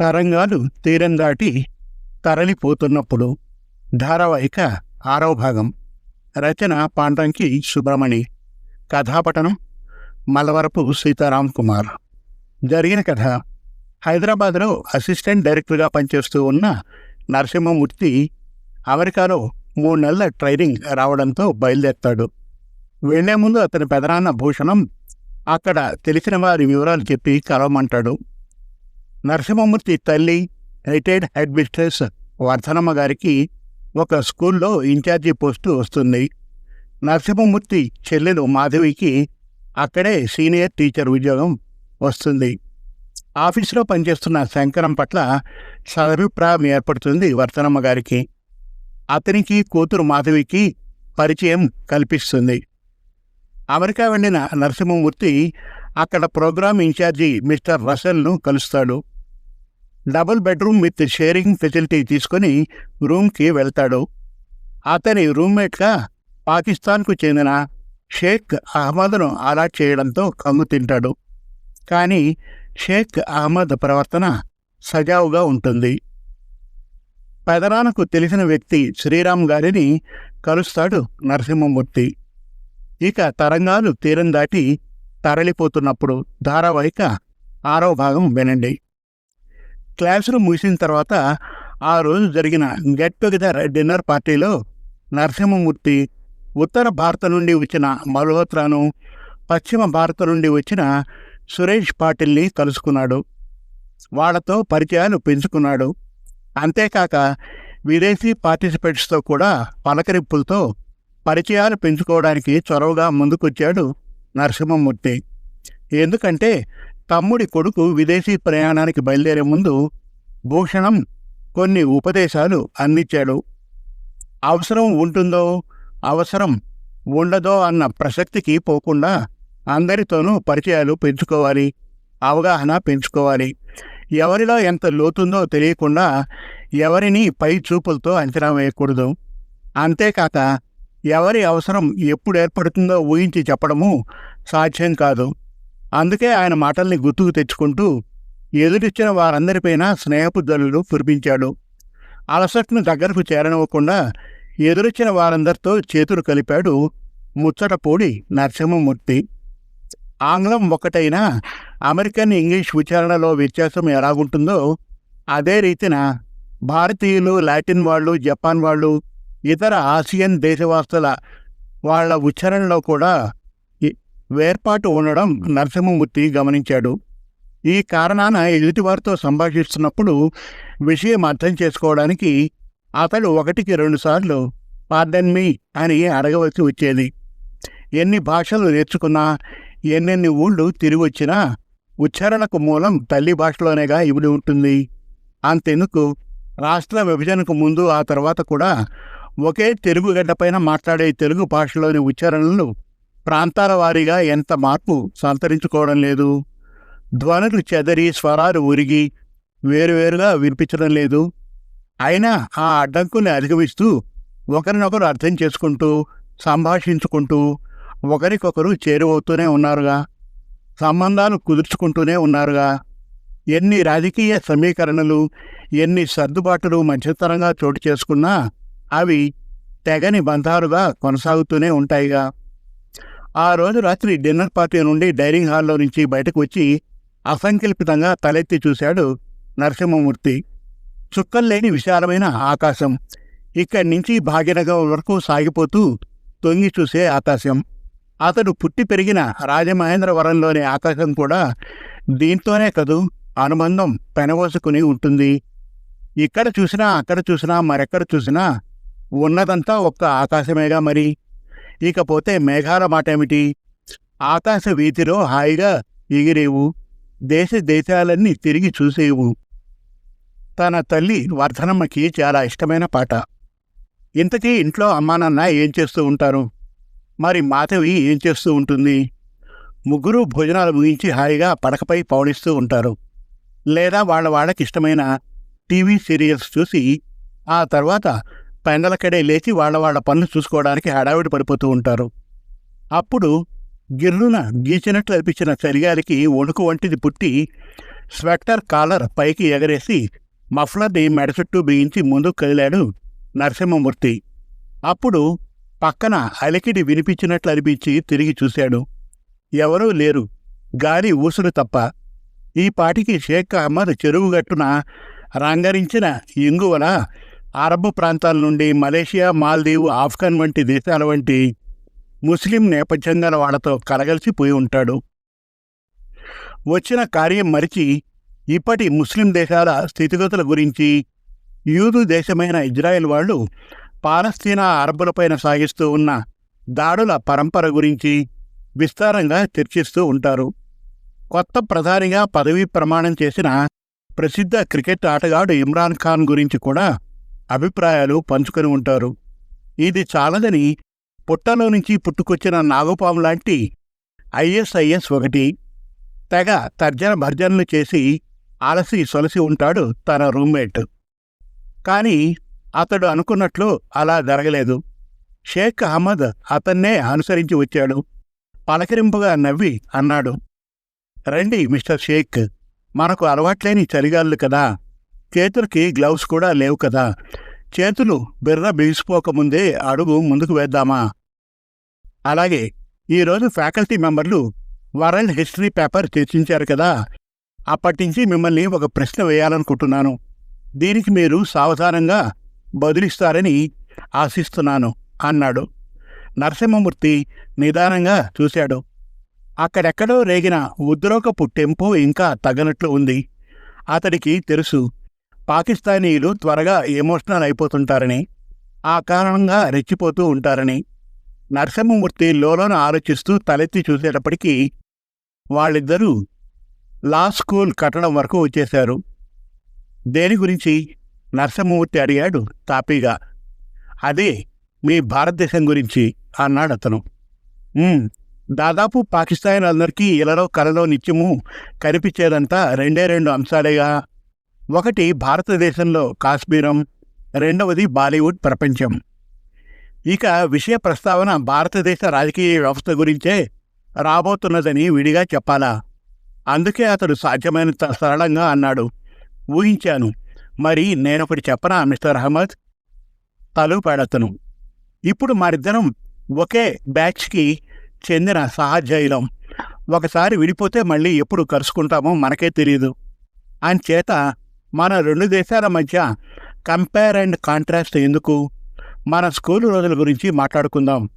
తరంగాలు తీరం దాటి తరలిపోతున్నప్పుడు ధారావాహిక ఆరవ భాగం. రచన పాండ్రంకి సుబ్రమణి. కథాపటనం మలవరపు సీతారాం కుమార్. జరిగిన కథ. హైదరాబాద్లో అసిస్టెంట్ డైరెక్టర్గా పనిచేస్తూ ఉన్న నరసింహమూర్తి అమెరికాలో మూడు నెలల ట్రైనింగ్ రావడంతో బయలుదేరుతాడు. వెళ్ళే ముందు అతని పెదనాన్న భూషణం అక్కడ తెలిసిన వారి వివరాలు చెప్పి కలవమంటాడు. నరసింహమూర్తి తల్లి రిటైర్డ్ హెడ్ మిస్ట్రెస్ వర్ధనమ్మ గారికి ఒక స్కూల్లో ఇన్ఛార్జి పోస్టు వస్తుంది. నరసింహమూర్తి చెల్లెలు మాధవికి అక్కడే సీనియర్ టీచర్ ఉద్యోగం వస్తుంది. ఆఫీసులో పనిచేస్తున్న శంకరం పట్ల సదభిప్రాయం ఏర్పడుతుంది వర్ధనమ్మ గారికి. అతనికి కూతురు మాధవికి పరిచయం కల్పిస్తుంది. అమెరికా వెళ్ళిన నరసింహమూర్తి అక్కడ ప్రోగ్రామ్ ఇన్ఛార్జి మిస్టర్ రసెల్ను కలుస్తాడు. Double bedroom with sharing facility తీసుకొని రూమ్కి వెళ్తాడు. అతని రూమ్మేట్గా పాకిస్తాన్కు చెందిన షేక్ అహ్మద్ను అలాట్ చేయడంతో కంగు తింటాడు. కానీ షేక్ అహ్మద్ ప్రవర్తన సజావుగా ఉంటుంది. పెదనాన్నకు తెలిసిన వ్యక్తి శ్రీరామ్ గారిని కలుస్తాడు నరసింహమూర్తి. ఇక తరంగాలు తీరం దాటి తరలిపోతున్నప్పుడు ధారావాహిక ఆరో భాగం వినండి. క్లాస్ రూమ్ ముగిసిన తర్వాత ఆ రోజు జరిగిన గెట్ టుగెదర్ డిన్నర్ పార్టీలో నరసింహమూర్తి ఉత్తర భారత నుండి వచ్చిన మల్హోత్రాను పశ్చిమ భారత నుండి వచ్చిన సురేష్ పాటిల్ని కలుసుకున్నాడు. వాళ్ళతో పరిచయాలు పెంచుకున్నాడు. అంతేకాక విదేశీ పార్టిసిపెంట్స్తో కూడా పలకరింపులతో పరిచయాలు పెంచుకోవడానికి చొరవగా ముందుకొచ్చాడు నరసింహమూర్తి. ఎందుకంటే తమ్ముడి కొడుకు విదేశీ ప్రయాణానికి బయలుదేరే ముందు భూషణం కొన్ని ఉపదేశాలు అందించాడు. అవసరం ఉంటుందో అవసరం ఉండదో అన్న ప్రసక్తికి పోకుండా అందరితోనూ పరిచయాలు పెంచుకోవాలి అవగాహన పెంచుకోవాలి. ఎవరిలో ఎంత లోతుందో తెలియకుండా ఎవరిని పై చూపులతో అంచనా వేయకూడదు. అంతేకాక ఎవరి అవసరం ఎప్పుడు ఏర్పడుతుందో ఊహించి చెప్పడము సాధ్యం కాదు. అందుకే ఆయన మాటల్ని గుర్తుకు తెచ్చుకుంటూ ఎదురిచ్చిన వారందరిపైన స్నేహపు జల్లులు కురిపించాడు. అలసట్ను దగ్గరకు చేరనివ్వకుండా ఎదురొచ్చిన వారందరితో చేతులు కలిపాడు ముచ్చటపూడి నరసింహమూర్తి. ఆంగ్లం ఒకటైనా అమెరికన్ ఇంగ్లీష్ ఉచ్చారణలో వ్యత్యాసం ఎలాగుంటుందో అదే రీతిన భారతీయులు లాటిన్ వాళ్ళు జపాన్ వాళ్ళు ఇతర ఆసియన్ దేశవాసుల వాళ్ళ ఉచ్చారణలో కూడా వేర్పాటు ఉండడం నరసింహమూర్తి గమనించాడు. ఈ కారణాన ఎదుటివారితో సంభాషిస్తున్నప్పుడు విషయం అర్థం చేసుకోవడానికి అతడు ఒకటికి రెండుసార్లు పార్డన్ మీ అని అడగవలసి వచ్చేది. ఎన్ని భాషలు నేర్చుకున్నా ఎన్నెన్ని ఊళ్ళు తిరిగి వచ్చినా ఉచ్చారణకు మూలం తల్లి భాషలోనేగా ఇవిడి ఉంటుంది. అంతెందుకు? రాష్ట్ర విభజనకు ముందు ఆ తర్వాత కూడా ఒకే తెలుగు గడ్డపైన మాట్లాడే తెలుగు భాషలోని ఉచ్చారణలు ప్రాంతాల వారీగా ఎంత మార్పు సంతరించుకోవడం లేదు. ధ్వనులు చెదరి స్వరాలు ఉరిగి వేరువేరుగా వినిపించడం లేదు. అయినా ఆ అడ్డంకుల్ని అధిగమిస్తూ ఒకరినొకరు అర్థం చేసుకుంటూ సంభాషించుకుంటూ ఒకరికొకరు చేరువవుతూనే ఉన్నారుగా. సంబంధాలు కుదుర్చుకుంటూనే ఉన్నారుగా. ఎన్ని రాజకీయ సమీకరణలు ఎన్ని సర్దుబాటులు మధ్యతరంగా చోటు చేసుకున్నా అవి తెగని బంధాలుగా కొనసాగుతూనే ఉంటాయిగా. ఆ రోజు రాత్రి డిన్నర్ పార్టీ నుండి డైనింగ్ హాల్లో నుంచి బయటకు వచ్చి అసంకల్పితంగా తలెత్తి చూశాడు నరసింహమూర్తి. చుక్కల్లేని విశాలమైన ఆకాశం. ఇక్కడి నుంచి భాగ్యనగరం వరకు సాగిపోతూ తొంగి చూసే ఆకాశం. అతడు పుట్టి పెరిగిన రాజమహేంద్రవరంలోని ఆకాశం కూడా దీంతోనే కదూ అనుబంధం పెనవోసుకుని ఉంటుంది. ఇక్కడ చూసినా అక్కడ చూసినా మరెక్కడ చూసినా ఉన్నదంతా ఒక్క ఆకాశమేగా మరి. ఇకపోతే మేఘాల మాటేమిటి? ఆకాశ వీధిలో హాయిగా ఎగిరేవు దేశ దేశాలన్నీ తిరిగి చూసేవు. తన తల్లి వర్ధనమ్మకి చాలా ఇష్టమైన పాట. ఇంతకీ ఇంట్లో అమ్మానాన్న ఏం చేస్తూ ఉంటారు? మరి మాధవి ఏం చేస్తూ ఉంటుంది? ముగ్గురు భోజనాలు ముగించి హాయిగా పడకపై పౌడిస్తూ ఉంటారు. లేదా వాళ్ళ వాళ్ళకి ఇష్టమైన టీవీ సీరియల్స్ చూసి ఆ తర్వాత పెండలకడే లేచి వాళ్ళ వాళ్ళ పనులు చూసుకోవడానికి హడావిడి పడిపోతూ ఉంటారు. అప్పుడు గిర్రున గీచినట్లు అనిపించిన చలిగాలికి వణుకు వంటిది పుట్టి స్వెటర్ కాలర్ పైకి ఎగరేసి మఫ్లర్ని మెడ చుట్టూ బిగించి ముందుకు కదిలాడు నరసింహమూర్తి. అప్పుడు పక్కన అలికిడి వినిపించినట్లు అనిపించి తిరిగి చూశాడు. ఎవరూ లేరు. గాలి ఊసుడు తప్ప. ఈ పాటికి షేక్ అహ్మద్ చెరువుగట్టున రంగరించిన ఇంగువల అరబ్ ప్రాంతాల నుండి మలేషియా మాల్దీవ్ ఆఫ్ఘన్ వంటి దేశాల వంటి ముస్లిం నేపథ్యం గల వాళ్ళతో కలగలిసిపోయి ఉంటాడు. వచ్చిన కార్యం మరిచి ఇప్పటి ముస్లిం దేశాల స్థితిగతుల గురించి యూదు దేశమైన ఇజ్రాయెల్ వాళ్ళు పాలస్తీనా అరబ్బులపైన సాగిస్తూ ఉన్న దాడుల పరంపర గురించి విస్తారంగా చర్చిస్తూ ఉంటారు. కొత్త ప్రధానిగా పదవీ ప్రమాణం చేసిన ప్రసిద్ధ క్రికెట్ ఆటగాడు ఇమ్రాన్ ఖాన్ గురించి కూడా అభిప్రాయాలు పంచుకొని ఉంటారు. ఇది చాలదని పుట్టలో నుంచి పుట్టుకొచ్చిన నాగపాము లాంటి ఐఎస్ఐఎస్ ఒకటి తెగ తర్జన భర్జనలు చేసి అలసి సొలసి ఉంటాడు తన రూమ్మేట్. కానీ అతడు అనుకున్నట్లు అలా జరగలేదు. షేక్ అహ్మద్ అతన్నే అనుసరించి వచ్చాడు. పలకరింపుగా నవ్వి అన్నాడు. రండి మిస్టర్ షేక్ మనకు అలవాట్లేని చలిగాళ్ళు కదా. చేతులకి గ్లౌస్ కూడా లేవు కదా. చేతులు బిర్ర బిగిసిపోకముందే అడుగు ముందుకు వేద్దామా? అలాగే ఈరోజు ఫ్యాకల్టీ మెంబర్లు వరల్డ్ హిస్టరీ పేపర్ చర్చించారు కదా. అప్పటించి మిమ్మల్ని ఒక ప్రశ్న వేయాలనుకుంటున్నాను. దీనికి మీరు సావధానంగా బదులిస్తారని ఆశిస్తున్నాను అన్నాడు. నరసింహమూర్తి నిదానంగా చూశాడు. అక్కడెక్కడో రేగిన ఉద్రోకపు టెంపో ఇంకా తగ్గనట్లు ఉంది. అతడికి తెలుసు పాకిస్తానీయులు త్వరగా ఎమోషనల్ అయిపోతుంటారని ఆ కారణంగా రెచ్చిపోతూ ఉంటారని నరసింహమూర్తి లోలోన ఆలోచిస్తూ తలెత్తి చూసేటప్పటికీ వాళ్ళిద్దరూ లా స్కూల్ కట్టడం వరకు వచ్చేశారు. దేని గురించి? నరసింహమూర్తి అడిగాడు తాపీగా. అదే మీ భారతదేశం గురించి అన్నాడు అతను. దాదాపు పాకిస్తాన్ అందరికీ ఇలలో కలలో నిత్యము కనిపించేదంతా రెండే రెండు అంశాలేగా ఒకటి భారతదేశంలో కాశ్మీరం రెండవది బాలీవుడ్ ప్రపంచం. ఇక విషయ ప్రస్తావన భారతదేశ రాజకీయ వ్యవస్థ గురించే రాబోతున్నదని విడిగా చెప్పాలా? అందుకే అతడు సాధ్యమైనంత సరళంగా అన్నాడు. ఊహించాను. మరి నేనొకటి చెప్పనా మిస్టర్ అహ్మద్? తలుపాడతను ఇప్పుడు మరిద్దరం ఒకే బ్యాచ్కి చెందిన సహజైలం. ఒకసారి విడిపోతే మళ్ళీ ఎప్పుడు కలుసుకుంటామో మనకే తెలియదు అంచేత మన రెండు దేశాల మధ్య కంపేర్ అండ్ కాంట్రాస్ట్ ఎందుకు? మన స్కూల్ రోజుల గురించి మాట్లాడుకుందాం.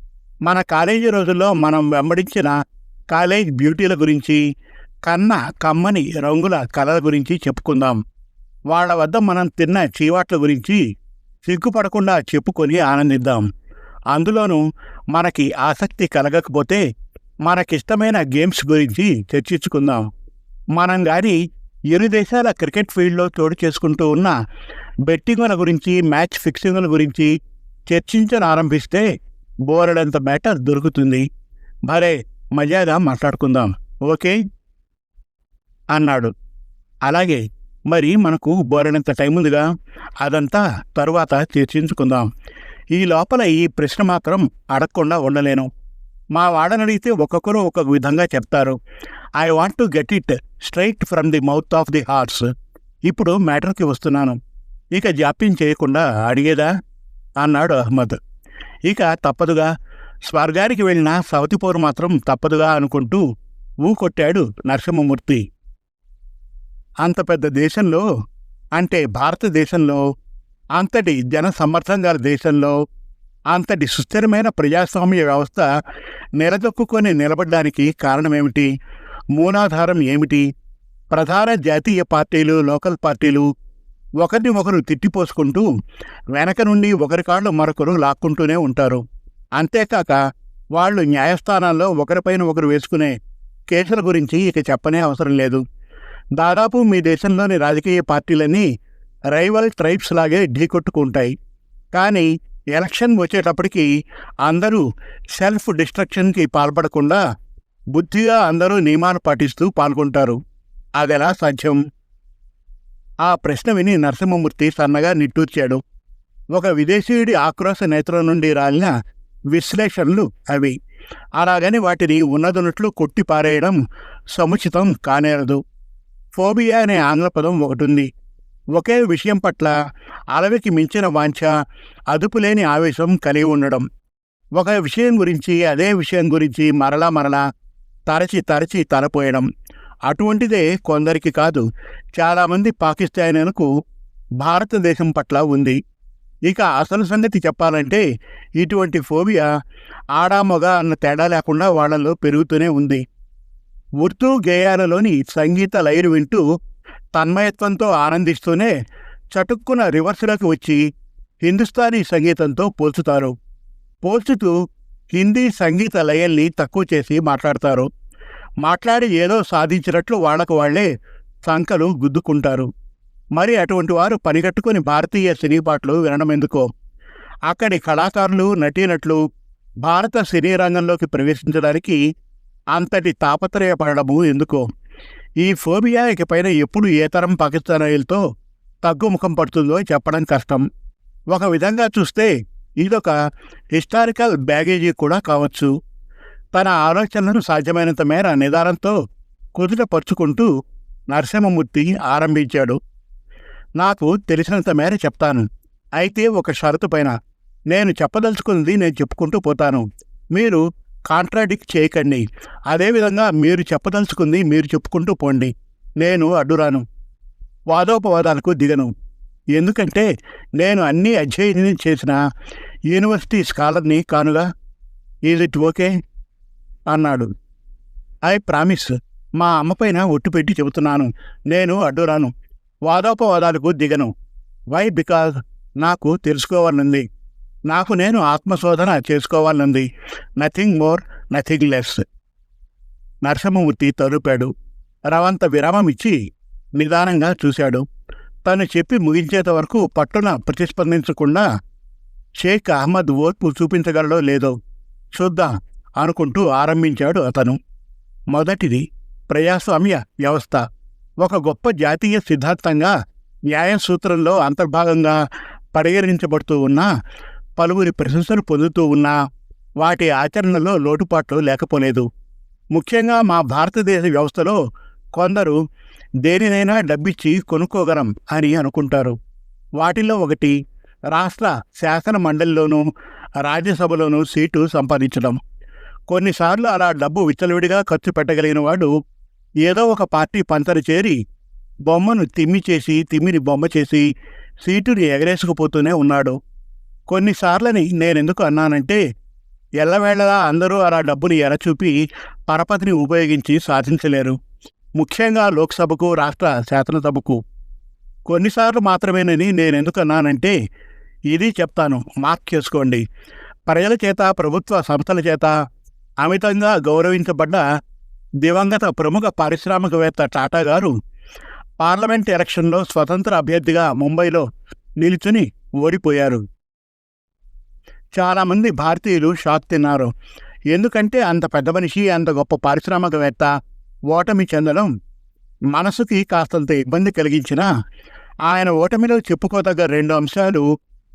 మన కాలేజీ రోజుల్లో మనం వెంబడించిన కాలేజ్ బ్యూటీల గురించి కన్న కమ్మని రంగుల కళల గురించి చెప్పుకుందాం. వాళ్ళ వద్ద మనం తిన్న చీవాట్ల గురించి సిగ్గుపడకుండా చెప్పుకొని ఆనందిద్దాం. అందులోనూ మనకి ఆసక్తి కలగకపోతే మనకిష్టమైన గేమ్స్ గురించి చర్చించుకుందాం. మనం కానీ ఇరు దేశాల క్రికెట్ ఫీల్డ్లో చోటు చేసుకుంటూ ఉన్న బెట్టింగుల గురించి మ్యాచ్ ఫిక్సింగుల గురించి చర్చించని ఆరంభిస్తే బోరడంత మ్యాటర్ దొరుకుతుంది. భరే మర్యాద మాట్లాడుకుందాం. ఓకే? అన్నాడు. అలాగే మరి మనకు బోరడంత టైం ఉందిగా? అదంతా తరువాత చర్చించుకుందాం. ఈ లోపల ఈ ప్రశ్న మాత్రం అడగకుండా ఉండలేను. మా వాడనడిగితే ఒక్కొక్కరు ఒక్కొక్క విధంగా చెప్తారు. I want to get it straight from the mouth of the hearts ఇప్పుడు మ్యాటర్కి వస్తున్నాను. ఇక జాప్యం చేయకుండా అడిగేదా? అన్నాడు అహ్మద్. ఇక తప్పదుగా. స్వర్గానికి వెళ్ళిన సవతిపోరు మాత్రం తప్పదుగా అనుకుంటూ ఊ కొట్టాడు నరసింహమూర్తి. అంత పెద్ద దేశంలో అంటే భారతదేశంలో అంతటి జన సమర్థం గల దేశంలో అంతటి సుస్థిరమైన ప్రజాస్వామ్య వ్యవస్థ నిలదొక్కుకొని నిలబడడానికి కారణమేమిటి? మూలాధారం ఏమిటి? ప్రధాన జాతీయ పార్టీలు లోకల్ పార్టీలు ఒకరిని ఒకరు తిట్టిపోసుకుంటూ వెనక నుండి ఒకరి కాళ్ళు మరొకరు లాక్కుంటూనే ఉంటారు. అంతేకాక వాళ్ళు న్యాయస్థానాల్లో ఒకరిపైన ఒకరు వేసుకునే కేసుల గురించి ఇక చెప్పనే అవసరం లేదు. దాదాపు మీ దేశంలోని రాజకీయ పార్టీలన్నీ రైవల్ ట్రైబ్స్ లాగే ఢీకొట్టుకుంటాయి. కానీ ఎలక్షన్ వచ్చేటప్పటికి అందరూ సెల్ఫ్ డిస్ట్రక్షన్కి పాల్పడకుండా బుద్ధిగా అందరూ నియమాలు పాటిస్తూ పాల్గొంటారు. అదెలా సాధ్యం? ఆ ప్రశ్న విని నరసింహమూర్తి సన్నగా నిట్టూర్చాడు. ఒక విదేశీయుడి ఆక్రోశ నేత్రం నుండి రాలిన విశ్లేషణలు అవి. అలాగని వాటిని ఉన్నదన్నట్లు కొట్టి పారేయడం సముచితం కానేరదు. ఫోబియా అనే ఆంగ్ల పదం ఒకటి ఉంది ఒకే విషయం పట్ల అలవికి మించిన వాంఛ అదుపులేని ఆవేశం కలిగి ఉండడం. ఒక విషయం గురించి అదే విషయం గురించి మరలా మరలా తరచి తరచి తలపోయడం అటువంటిదే కొందరికి కాదు. చాలామంది పాకిస్తానీలకు భారతదేశం పట్ల ఉంది. ఇక అసలు సంగతి చెప్పాలంటే ఇటువంటి ఫోబియా ఆడామొగ అన్న తేడా లేకుండా వాళ్ళలో పెరుగుతూనే ఉంది. ఉర్దూ గేయాలలోని సంగీత లైరు వింటూ తన్మయత్వంతో ఆనందిస్తూనే చటుక్కున రివర్సులకు వచ్చి హిందుస్థానీ సంగీతంతో పోల్చుతారు. పోల్చుతూ హిందీ సంగీత లయల్ని తక్కువ చేసి మాట్లాడతారు. మాట్లాడి ఏదో సాధించినట్లు వాళ్ళకు వాళ్ళే సంకలు గుద్దుకుంటారు. మరి అటువంటి వారు పనిగట్టుకుని భారతీయ సినీ పాటలు వినడం ఎందుకో అక్కడి కళాకారులు నటీనట్లు భారత సినీ రంగంలోకి ప్రవేశించడానికి అంతటి తాపత్రయపడము ఎందుకో? ఈ ఫోబియా ఇకపైన ఎప్పుడు ఏ తరం పాకిస్తానీలతో తగ్గుముఖం పడుతుందో చెప్పడం కష్టం. ఒక విధంగా చూస్తే ఇదొక హిస్టారికల్ బ్యాగేజీ కూడా కావచ్చు. తన ఆలోచనలను సాధ్యమైనంత మేర నిదానంతో కుదుటపరుచుకుంటూ నరసింహమూర్తి ఆరంభించాడు. నాకు తెలిసినంత మేర చెప్తాను. అయితే ఒక షరతు పైన నేను చెప్పదలుచుకున్నది నేను చెప్పుకుంటూ పోతాను. మీరు కాంట్రాడిక్ట్ చేయకండి. అదేవిధంగా మీరు చెప్పదలుచుకుంది మీరు చెప్పుకుంటూ పోండి. నేను అడ్డురాను. వాదోపవాదాలకు దిగను. ఎందుకంటే నేను అన్ని అధ్యయనం చేసిన యూనివర్సిటీ స్కాలర్ని కానుగా. Is it okay? అన్నాడు. ఐ ప్రామిస్ మా అమ్మపైన ఒట్టు పెట్టి చెబుతున్నాను. నేను అడ్డురాను. వాదోపవాదాలకు దిగను. వై? బికాజ్ నాకు తెలుసుకోవాలనుంది నాకు నేను ఆత్మశోధన చేసుకోవాలనుంది nothing more nothing less. Narasimhamurthy తలుపాడు. రవంత విరామం ఇచ్చి నిదానంగా చూశాడు. తను చెప్పి ముగించేంత వరకు పట్టున ప్రతిస్పందించకుండా షేక్ అహ్మద్ ఓర్పు చూపించగలడో లేదో చూద్దాం. అనుకుంటూ ఆరంభించాడు అతను. మొదటిది ప్రజాస్వామ్య వ్యవస్థ. ఒక గొప్ప జాతీయ సిద్ధాంతంగా న్యాయ సూత్రంలో అంతర్భాగంగా పరిగణించబడుతూ ఉన్న పలువురి ప్రశంసలు పొందుతూ ఉన్నా వాటి ఆచరణలో లోటుపాట్లు లేకపోలేదు. ముఖ్యంగా మా భారతదేశ వ్యవస్థలో కొందరు దేనినైనా డబ్బిచ్చి కొనుక్కోగలం అని అనుకుంటారు. వాటిల్లో ఒకటి రాష్ట్ర శాసన మండలిలోనూ రాజ్యసభలోనూ సీటు సంపాదించడం. కొన్నిసార్లు అలా డబ్బు విచ్చలవిడిగా ఖర్చు పెట్టగలిగిన వాడు ఏదో ఒక పార్టీ పంతరు చేరి బొమ్మను తిమ్మి చేసి తిమ్మిని బొమ్మ చేసి సీటుని ఎగరేసుకుపోతూనే ఉన్నాడు. కొన్నిసార్లని నేనెందుకు అన్నానంటే ఎల్లవేళలా అందరూ అలా డబ్బుని ఎరచూపి పరపతిని ఉపయోగించి సాధించలేరు. ముఖ్యంగా లోక్సభకు రాష్ట్ర శాసనసభకు. కొన్నిసార్లు మాత్రమేనని నేనెందుకు అన్నానంటే ఇది చెప్తాను మార్క్ చేసుకోండి. ప్రజల చేత ప్రభుత్వ సంస్థల చేత అమితంగా గౌరవించబడ్డ దివంగత ప్రముఖ పారిశ్రామికవేత్త టాటా గారు పార్లమెంట్ ఎలక్షన్లో స్వతంత్ర అభ్యర్థిగా ముంబైలో నిలుచుని ఓడిపోయారు. చాలామంది భారతీయులు షాక్ తిన్నారు. ఎందుకంటే అంత పెద్ద మనిషి అంత గొప్ప పారిశ్రామికవేత్త ఓటమి చెందడం మనసుకి కాస్తంత ఇబ్బంది కలిగించినా ఆయన ఓటమిలో చెప్పుకోదగ్గ రెండు అంశాలు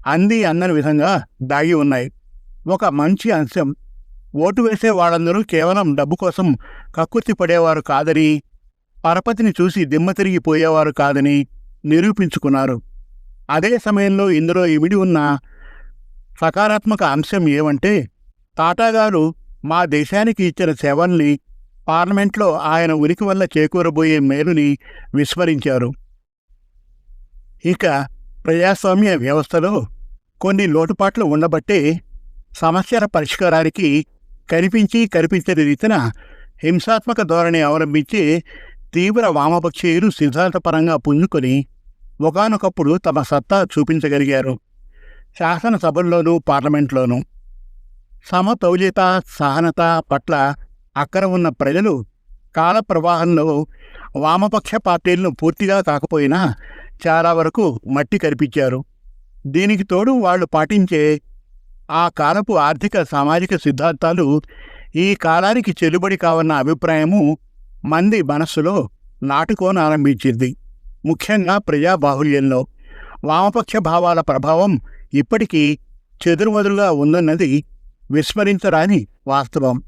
అంది అందని విధంగా దాగి ఉన్నాయి. ఒక మంచి అంశం ఓటు వేసే వాళ్ళందరూ కేవలం డబ్బు కోసం కక్కుర్తి పడేవారు కాదని పరపతిని చూసి దిమ్మ తిరిగిపోయేవారు కాదని నిరూపించుకున్నారు. అదే సమయంలో ఇందులో ఇమిడి ఉన్న సకారాత్మక అంశం ఏమంటే తాటాగారు మా దేశానికి ఇచ్చిన సేవల్ని పార్లమెంట్లో ఆయన ఉనికి వల్ల చేకూరబోయే మేలుని విస్మరించారు. ఇక ప్రజాస్వామ్య వ్యవస్థలో కొన్ని లోటుపాట్లు ఉండబట్టే సమస్యల పరిష్కారానికి కనిపించి కనిపించని రీతిన హింసాత్మక ధోరణి అవలంబించి తీవ్ర వామపక్షీయులు సిద్ధాంతపరంగా పుంజుకొని ఒకనొకప్పుడు తమ సత్తా చూపించగలిగారు. శాసనసభల్లోనూ పార్లమెంట్లోనూ. సమతౌల్యత సహనత పట్ల అక్కడ ఉన్న ప్రజలు కాల ప్రవాహంలో వామపక్ష పార్టీలను పూర్తిగా కాకపోయినా చాలా వరకు మట్టి కనిపించారు దీనికి తోడు వాళ్ళు పాటించే ఆ కాలపు ఆర్థిక సామాజిక సిద్ధాంతాలు ఈ కాలానికి చెల్లుబడి కావన్న అభిప్రాయము మంది మనస్సులో నాటుకోనారంభించింది. ముఖ్యంగా ప్రజాబాహుల్యంలో వామపక్ష భావాల ప్రభావం ఇప్పటికీ చెదురుమదులుగా ఉందన్నది విస్మరించరాని వాస్తవం.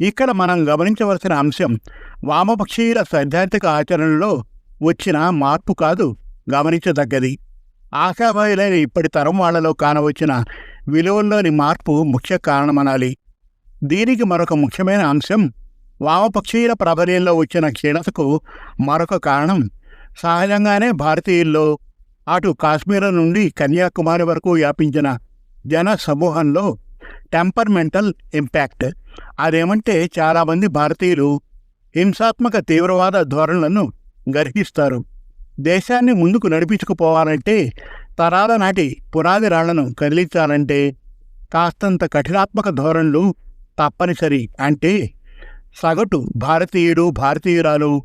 ఇక్కడ మనం గమనించవలసిన అంశం వామపక్షీయుల సైద్ధాంతిక ఆచరణలో వచ్చిన మార్పు కాదు గమనించదగ్గది. ఆశాభాయులైన ఇప్పటి తరం వాళ్ళలో కానవచ్చిన విలువల్లోని మార్పు ముఖ్య కారణమనాలి. దీనికి మరొక ముఖ్యమైన అంశం వామపక్షీయుల ప్రాబల్యంలో వచ్చిన క్షీణతకు మరొక కారణం సహజంగానే భారతీయుల్లో అటు కాశ్మీర్ నుండి కన్యాకుమారి వరకు వ్యాపించిన జన సమూహంలో టెంపర్మెంటల్ ఇంపాక్ట్. అదేమంటే చాలామంది భారతీయులు హింసాత్మక తీవ్రవాద ధోరణులను గర్హిస్తారు. దేశాన్ని ముందుకు నడిపించుకుపోవాలంటే తరాల నాటి పునాది రాళ్ళను కదిలించాలంటే కాస్తంత కఠినాత్మక ధోరణులు తప్పనిసరి అంటే సగటు భారతీయుడు భారతీయురాలు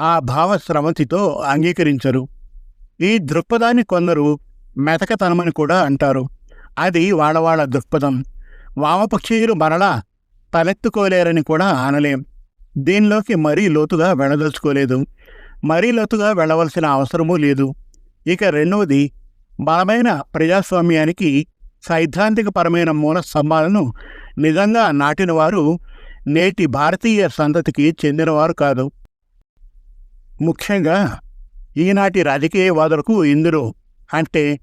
ఆ భావశ్రమతితో అంగీకరించరు. ఈ దృక్పథాన్ని కొందరు మెతకతనమని కూడా అంటారు. అది వాళ్ళ దృక్పథం. వామపక్షీయులు మరలా తలెత్తుకోలేరని కూడా అనలేం దీనిలోకి మరీ లోతుగా వెళ్ళదలుచుకోలేదు. మరీ లోతుగా వెళ్ళవలసిన అవసరమూ లేదు. ఇక రెండవది బలమైన ప్రజాస్వామ్యానికి సైద్ధాంతికపరమైన మూల స్తంభాలను నిజంగా నాటిన వారు నేటి భారతీయ సంతతికి చెందినవారు కాదు. ముఖ్యంగా ఈనాటి రాజకీయవాదులకు ఇందులో అంటే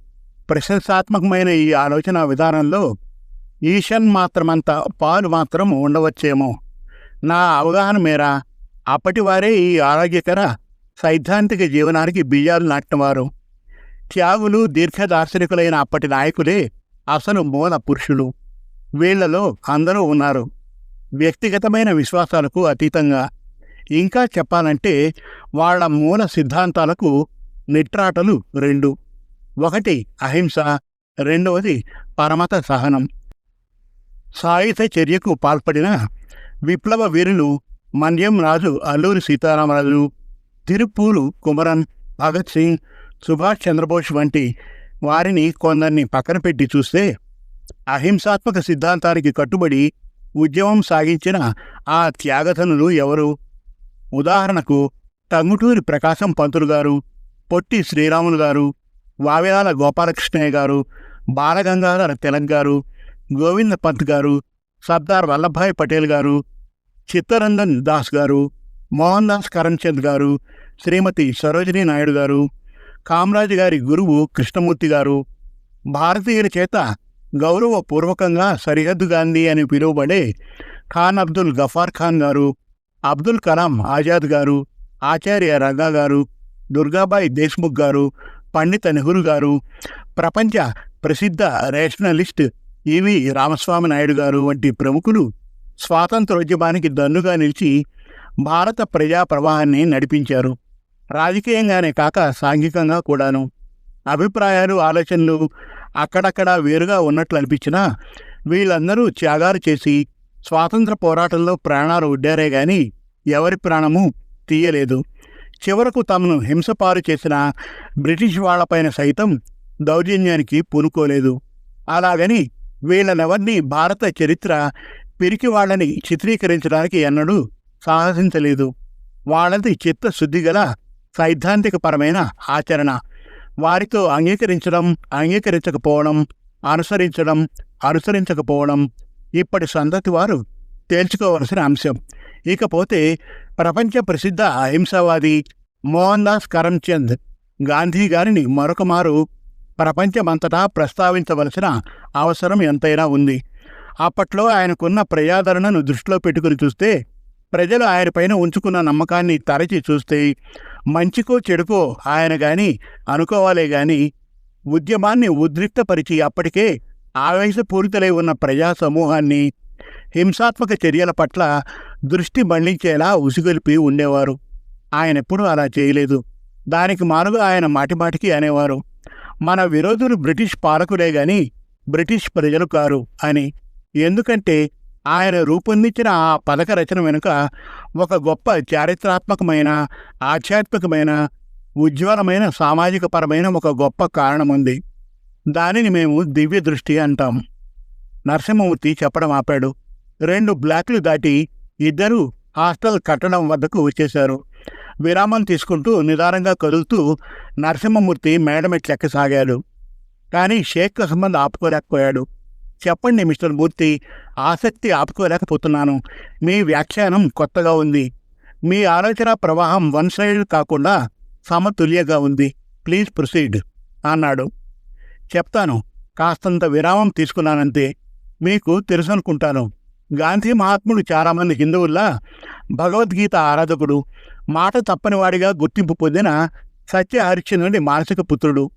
ప్రశంసాత్మకమైన ఈ ఆలోచన విధానంలో ఈషన్ మాత్రమంత పాలు మాత్రం ఉండవచ్చేమో. నా అవగాహన మేర అప్పటివారే ఈ ఆరోగ్యకర సైద్ధాంతిక జీవనానికి బియ్యాలు నాటినవారు. త్యాగులు దీర్ఘదార్శనికులైన అప్పటి నాయకులే అసలు మూల పురుషులు. వీళ్ళలో అందరూ ఉన్నారు. వ్యక్తిగతమైన విశ్వాసాలకు అతీతంగా. ఇంకా చెప్పాలంటే వాళ్ళ మూల సిద్ధాంతాలకు నిట్రాటలు రెండు. ఒకటి అహింస రెండవది పరమత సహనం. సాయుధ చర్యకు పాల్పడిన విప్లవ వీరులు మన్యం రాజు అల్లూరి సీతారామరాజు తిరుపూలు కుమరన్ భగత్ సింగ్ సుభాష్ చంద్రబోస్ వంటి వారిని కొందరిని పక్కన పెట్టి చూస్తే అహింసాత్మక సిద్ధాంతానికి కట్టుబడి ఉద్యమం సాగించిన ఆ త్యాగధనులు ఎవరు? ఉదాహరణకు టంగుటూరి ప్రకాశం పంతులు గారు పొట్టి శ్రీరాములు గారు వావ్యాల గోపాలకృష్ణయ్య గారు బాలగంగాధర తిలక్ గారు గోవింద పంత్ గారు సర్దార్ వల్లభాయ్ పటేల్ గారు చిత్తరంజన్ దాస్ గారు మోహన్ దాస్ కరణ్చంద్ గారు శ్రీమతి సరోజినీ నాయుడు గారు కామరాజు గారి గురువు కృష్ణమూర్తి గారు. భారతీయుల చేత గౌరవపూర్వకంగా సరిహద్దు గాంధీ అని పిలువబడే ఖాన్ అబ్దుల్ గఫార్ ఖాన్ గారు అబ్దుల్ కలాం ఆజాద్ గారు ఆచార్య రంగా గారు దుర్గాబాయి దేశ్ముఖ్ గారు పండిత నెహ్రూ గారు ప్రపంచ ప్రసిద్ధ రేషనలిస్ట్ ఈవి రామస్వామి నాయుడు గారు వంటి ప్రముఖులు స్వాతంత్రోద్యమానికి దన్నుగా నిలిచి భారత ప్రజా ప్రవాహాన్ని నడిపించారు. రాజకీయంగానే కాక సాంఘికంగా కూడాను. అభిప్రాయాలు ఆలోచనలు అక్కడక్కడ వేరుగా ఉన్నట్లు అనిపించినా వీళ్ళందరూ త్యాగాలు చేసి స్వాతంత్ర పోరాటంలో ప్రాణాలు ఉడ్డారే గాని ఎవరి ప్రాణము తీయలేదు. చివరకు తమను హింసపారు చేసిన బ్రిటిష్ వాళ్ళపైన సైతం దౌర్జన్యానికి పూనుకోలేదు. అలాగని వీళ్ళనెవర్ని భారత చరిత్ర పిరికి వాళ్ళని చిత్రీకరించడానికి ఎన్నడూ సాహసించలేదు. వాళ్ళది చిత్తశుద్ధి గల సైద్ధాంతికపరమైన ఆచరణ. వారితో అంగీకరించడం అంగీకరించకపోవడం అనుసరించడం అనుసరించకపోవడం ఇప్పటి సంతతి వారు తేల్చుకోవలసిన అంశం. ఇకపోతే ప్రపంచ ప్రసిద్ధ అహింసావాది మోహన్ దాస్ కరమ్చంద్ గాంధీ గారిని మరొక మారు ప్రపంచమంతటా ప్రస్తావించవలసిన అవసరం ఎంతైనా ఉంది. అప్పట్లో ఆయనకున్న ప్రజాదరణను దృష్టిలో పెట్టుకుని చూస్తే ప్రజలు ఆయనపైన ఉంచుకున్న నమ్మకాన్ని తరచి చూస్తే మంచికో చెడుకో ఆయన గాని అనుకోవాలే గాని ఉద్యమాన్ని ఉద్రిక్తపరిచి అప్పటికే ఆవేశపూరితలై ఉన్న ప్రజా సమూహాన్ని హింసాత్మక చర్యల పట్ల దృష్టి మళ్ళించేలా ఉసిగొలిపి ఉండేవారు. ఆయన ఎప్పుడూ అలా చేయలేదు. దానికి మారుగా ఆయన మాటిమాటికి అనేవారు. మన విరోధులు బ్రిటిష్ పాలకులే గాని బ్రిటిష్ ప్రజలు కారు అని. ఎందుకంటే ఆయన రూపొందించిన ఆ పథక రచన వెనుక ఒక గొప్ప చారిత్రాత్మకమైన ఆధ్యాత్మికమైన ఉజ్వలమైన సామాజికపరమైన ఒక గొప్ప కారణం ఉంది దానిని మేము దివ్య దృష్టి అంటాం. నరసింహమూర్తి చెప్పడం ఆపాడు. రెండు బ్లాక్లు దాటి ఇద్దరూ హాస్టల్ కట్టడం వద్దకు వచ్చేశారు. విరామం తీసుకుంటూ నిదానంగా కదులుతూ నరసింహమూర్తి మేడమెట్లెక్కసాగాడు. కానీ షేక్ అహ్మద్ ఆపుకోలేకపోయాడు. చెప్పండి మిస్టర్ మూర్తి. ఆసక్తి ఆపుకోలేకపోతున్నాను. మీ వ్యాఖ్యానం కొత్తగా ఉంది. మీ ఆలోచన ప్రవాహం వన్ సైడ్ కాకుండా సమతుల్యంగా ఉంది. ప్లీజ్ ప్రొసీడ్ అన్నాడు. చెప్తాను. కాస్తంత విరామం తీసుకున్నానంతే. మీకు తెలుసనుకుంటాను. గాంధీ మహాత్ముడు చాలామంది హిందువుల్లా భగవద్గీత ఆరాధకుడు మాట తప్పనివాడిగా గుర్తింపు పొందిన సత్య నుండి మానసిక పుత్రుడు.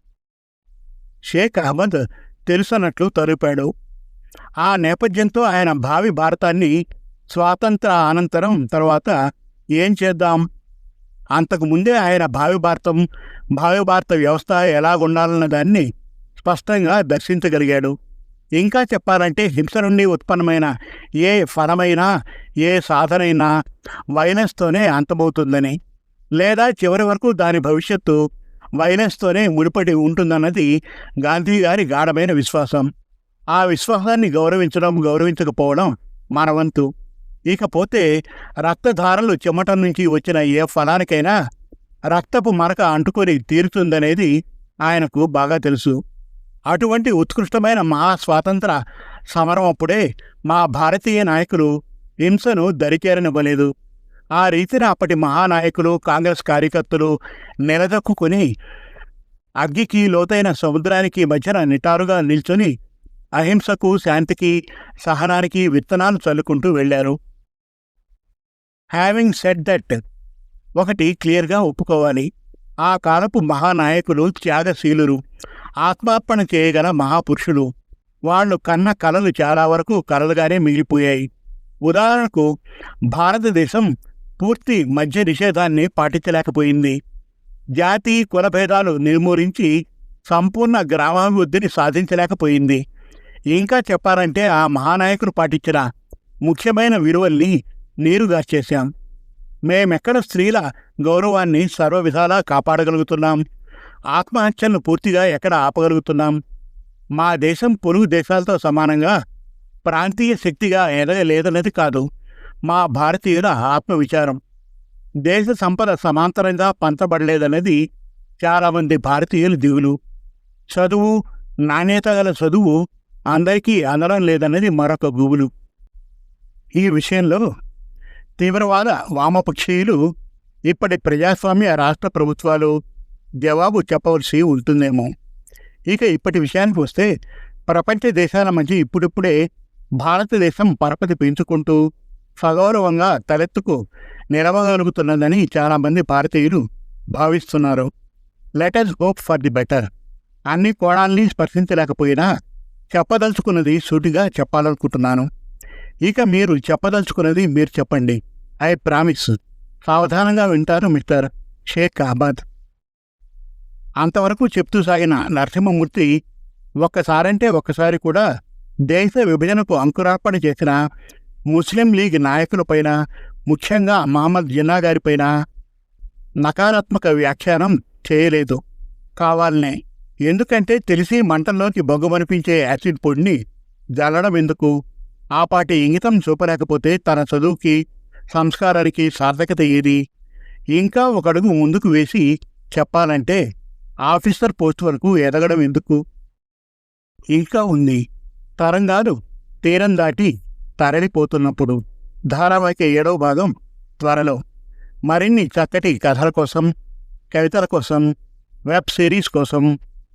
షేక్ అహ్మద్ తెలుసన్నట్లు తరిపాడు ఆ నేపథ్యంతో ఆయన భావి భారతాన్ని స్వాతంత్ర అనంతరం తర్వాత ఏం చేద్దాం? అంతకు ముందే ఆయన భావి భారతం భావి భారత వ్యవస్థ ఎలాగుండాలన్న దాన్ని స్పష్టంగా దర్శించగలిగాడు. ఇంకా చెప్పాలంటే హింస నుండి ఉత్పన్నమైన ఏ ఫలమైనా ఏ సాధనైనా వైలెన్స్తోనే అంతమవుతుందని లేదా చివరి వరకు దాని భవిష్యత్తు వైలెన్స్తోనే ముడిపడి ఉంటుందన్నది గాంధీ గారి గాఢమైన విశ్వాసం. ఆ విశ్వాసాన్ని గౌరవించడం గౌరవించకపోవడం మన వంతు. ఇకపోతే రక్తధారలు చెమటం నుంచి వచ్చిన ఏ ఫలానికైనా రక్తపు మరక అంటుకొని తీరుతుందనేది ఆయనకు బాగా తెలుసు. అటువంటి ఉత్కృష్టమైన మహాస్వాతంత్ర సమరం అప్పుడే మా భారతీయ నాయకులు హింసను దరిచేరనివ్వలేదు. ఆ రీతిన అప్పటి మహానాయకులు కాంగ్రెస్ కార్యకర్తలు నిలదొక్కుని అగ్గికి లోతైన సముద్రానికి మధ్యన నిటారుగా నిల్చొని అహింసకు శాంతికి సహనానికి విత్తనాలు చల్లుకుంటూ వెళ్ళారు. హ్యావింగ్ సెట్ దట్ ఒకటి క్లియర్గా ఒప్పుకోవాలి. ఆ కాలపు మహానాయకులు త్యాగశీలురు ఆత్మార్పణ చేయగల మహాపురుషులు వాళ్ళు కన్న కలలు చాలా వరకు కలలుగానే మిగిలిపోయాయి. ఉదాహరణకు భారతదేశం పూర్తి మద్య నిషేధాన్ని పాటించలేకపోయింది. జాతి కులభేదాలు నిర్మూలించి సంపూర్ణ గ్రామాభివృద్ధిని సాధించలేకపోయింది. ఇంకా చెప్పాలంటే ఆ మహానాయకుడు పాటించిన ముఖ్యమైన విలువల్ని నీరుగార్చేశాం మేమెక్కడ స్త్రీల గౌరవాన్ని సర్వవిధాలా కాపాడగలుగుతున్నాం. ఆత్మహత్యలను పూర్తిగా ఎక్కడ ఆపగలుగుతున్నాం? మా దేశం పొరుగు దేశాలతో సమానంగా ప్రాంతీయ శక్తిగా ఎదగలేదన్నది కాదు మా భారతీయుల ఆత్మవిచారం. దేశ సంపద సమాంతరంగా పంచబడలేదన్నది చాలామంది భారతీయుల దిగులు. చదువు నాణ్యత గల చదువు అందరికీ అందడం లేదన్నది మరొక గుబులు. ఈ విషయంలో తీవ్రవాద వామపక్షీయులు ఇప్పటి ప్రజాస్వామ్య రాష్ట్ర ప్రభుత్వాలు జవాబు చెప్పవలసి ఉంటుందేమో. ఇక ఇప్పటి విషయానికి వస్తే ప్రపంచ దేశాల మధ్య ఇప్పుడిప్పుడే భారతదేశం పరపతి పెంచుకుంటూ సగౌరవంగా తలెత్తుకు నిలవగలుగుతున్నదని చాలామంది భారతీయులు భావిస్తున్నారు. Letters hope for the better అన్ని కోణాల్ని స్పర్శించలేకపోయినా చెప్పదలుచుకున్నది సూటిగా చెప్పాలనుకుంటున్నాను. ఇక మీరు చెప్పదలుచుకున్నది మీరు చెప్పండి. I promise. సావధానంగా వింటారు మిస్టర్ షేక్ అహ్మద్. అంతవరకు చెప్తూ సాగిన నరసింహమూర్తి ఒక్కసారంటే ఒక్కసారి కూడా దేశ విభజనకు అంకురార్పణ చేసిన ముస్లిం లీగ్ నాయకులపైన ముఖ్యంగా మహమ్మద్ జిన్నా గారిపైన నకారాత్మక వ్యాఖ్యానం చేయలేదు. కావాలనే ఎందుకంటే తెలిసి మంటల్లోకి బొగ్గమనిపించే యాసిడ్ పొడిని జల్లడం ఎందుకు? ఆపాటి ఇంగితం చూపలేకపోతే తన చదువుకి సంస్కారానికి సార్థకత ఏది? ఇంకా ఒక అడుగు ముందుకు వేసి చెప్పాలంటే ఆఫీసర్ పోస్ట్ వరకు ఎదగడం ఎందుకు? ఇంకా ఉంది. తరంగాలు తీరం దాటి తరలిపోతున్నప్పుడు. ధారావాహిక ఏడవ భాగం త్వరలో. మరిన్ని చక్కటి కథల కోసం కవితల కోసం వెబ్ సిరీస్ కోసం